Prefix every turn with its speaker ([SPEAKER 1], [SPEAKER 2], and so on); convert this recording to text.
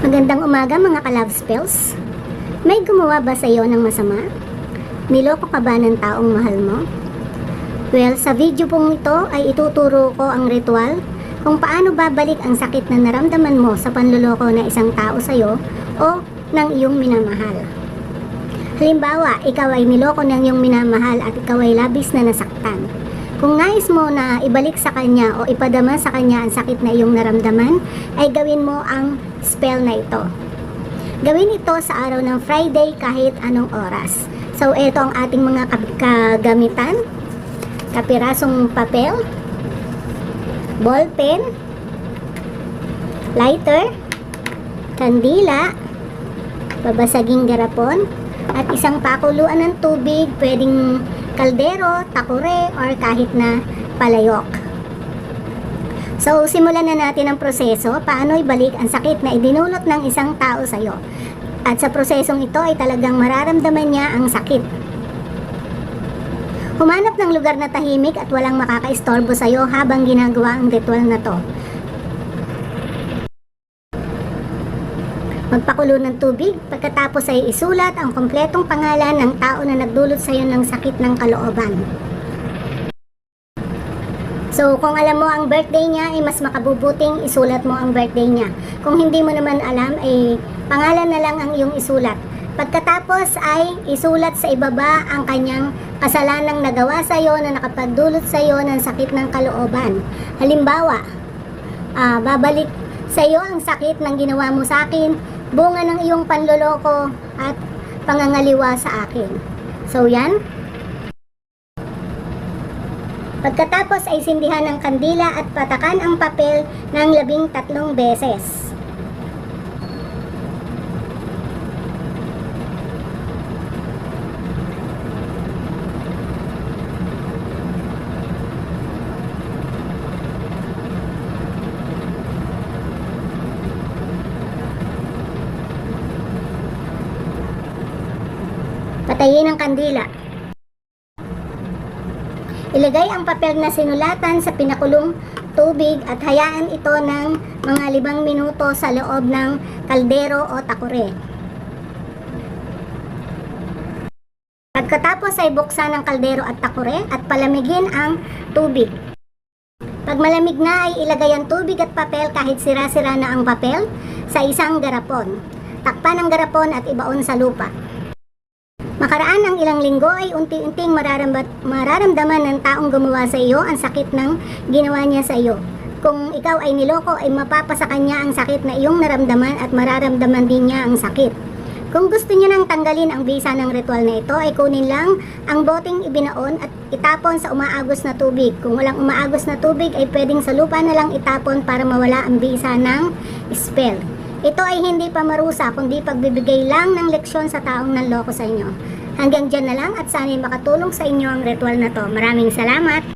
[SPEAKER 1] Magandang umaga mga ka-love spells. May gumawa ba sa iyo ng masama? Niloko ka ba ng taong mahal mo? Well, sa video pong ito ay ituturo ko ang ritual kung paano babalik ang sakit na naramdaman mo sa panluloko ng isang tao sa iyo o ng iyong minamahal. Halimbawa, ikaw ay niloko ng iyong minamahal at ikaw ay labis na nasaktan. Kung nais mo na ibalik sa kanya o ipadama sa kanya ang sakit na iyong naramdaman, ay gawin mo ang spell na ito. Gawin ito sa araw ng Friday kahit anong oras. So, ito ang ating mga kagamitan. Kapirasong papel, ballpen, lighter, kandila, babasaging garapon, at isang pakuluan ng tubig, pwedeng kaldero, takure, or kahit na palayok. So, simulan na natin ang proseso, paano ibalik ang sakit na idinulot ng isang tao sa iyo. At sa prosesong ito ay talagang mararamdaman niya ang sakit. Humanap ng lugar na tahimik at walang makakaistorbo sa iyo habang ginagawa ang ritual na to. Magpakulo ng tubig, pagkatapos ay isulat ang kompletong pangalan ng tao na nagdulot sa iyo ng sakit ng kalooban. So, kung alam mo ang birthday niya, ay mas makabubuting isulat mo ang birthday niya. Kung hindi mo naman alam, ay pangalan na lang ang iyong isulat. Pagkatapos ay isulat sa ibaba ang kanyang kasalanang nagawa sa iyo na nakapagdulot sa iyo ng sakit ng kalooban. Halimbawa, ah, babalik sa iyo ang sakit ng ginawa mo sa akin, bunga ng iyong panloloko at pangangaliwa sa akin. So yan, Pagkatapos ay sindihan ng kandila at patakan ang papel ng labing tatlong beses. Patayin ang kandila. Ilagay ang papel na sinulatan sa pinakulong tubig at hayaan ito ng mga libang minuto sa loob ng kaldero o takure. Pagkatapos ay buksan ang kaldero at takure at palamigin ang tubig. Pag malamig na ay ilagay ang tubig at papel kahit sira-sira na ang papel sa isang garapon. Takpan ang garapon at ibaon sa lupa. Makaraan ng ilang linggo ay unti-unting mararamdaman ng taong gumawa sa iyo ang sakit ng ginawa niya sa iyo. Kung ikaw ay niloko ay mapapasa kanya ang sakit na iyong naramdaman at mararamdaman din niya ang sakit. Kung gusto niyo nang tanggalin ang bisa ng ritual na ito ay kunin lang ang boteng ibinaon at itapon sa umaagos na tubig. Kung walang umaagos na tubig ay pwedeng sa lupa na lang itapon para mawala ang bisa ng spell. Ito ay hindi pa marusa kundi pagbibigay lang ng leksyon sa taong nanloko sa inyo. Hanggang dyan na lang at sana'y makatulong sa inyo ang ritual na to. Maraming salamat!